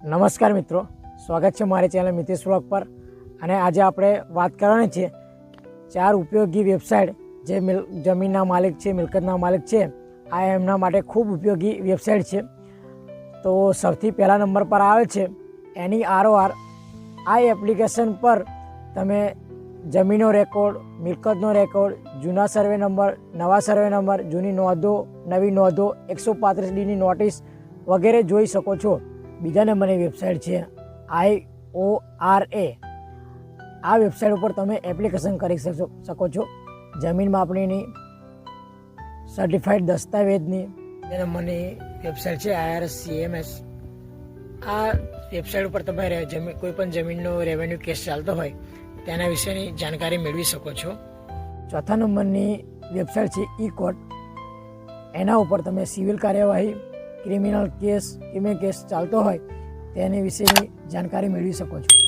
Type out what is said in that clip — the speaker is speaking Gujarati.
નમસ્કાર મિત્રો. સ્વાગત છે મારી ચેનલ મિતેશ વ્લોગ પર. અને આજે આપણે વાત કરવાની છે ચાર ઉપયોગી વેબસાઇટ જે જમીનના માલિક છે, મિલકતના માલિક છે, આ એમના માટે ખૂબ ઉપયોગી વેબસાઇટ છે. તો સૌથી પહેલા નંબર પર આવે છે એની આરઓઆર આ એપ્લિકેશન પર તમે જમીનનો રેકોર્ડ, મિલકતનો રેકોર્ડ, જૂના સર્વે નંબર, નવા સર્વે નંબર, જૂની નોંધો, નવી નોંધો, એકસો પાંત્રીસ ડીની નોટિસ વગેરે જોઈ શકો છો. બીજા નંબરની વેબસાઇટ છે આઈ ઓ આર એ. આ વેબસાઇટ ઉપર તમે એપ્લિકેશન કરી શકો છો. જમીન માપણીની સર્ટિફાઈડ દસ્તાવેજની બે નંબરની વેબસાઇટ છે આઈઆરએસ સીએમએસ આ વેબસાઇટ ઉપર તમે જમીન કોઈ પણ જમીનનો રેવન્યુ કેસ ચાલતો હોય, તેના વિશેની જાણકારી મેળવી શકો છો. ચોથા નંબરની વેબસાઇટ છે ઈ કોર્ટ. એના ઉપર તમે સિવિલ કાર્યવાહી ક્રિમિનલ કેસ ક્રિમિનલ કેસ ચાલતો હોય તેની વિશેની જાણકારી મેળવી શકો છો.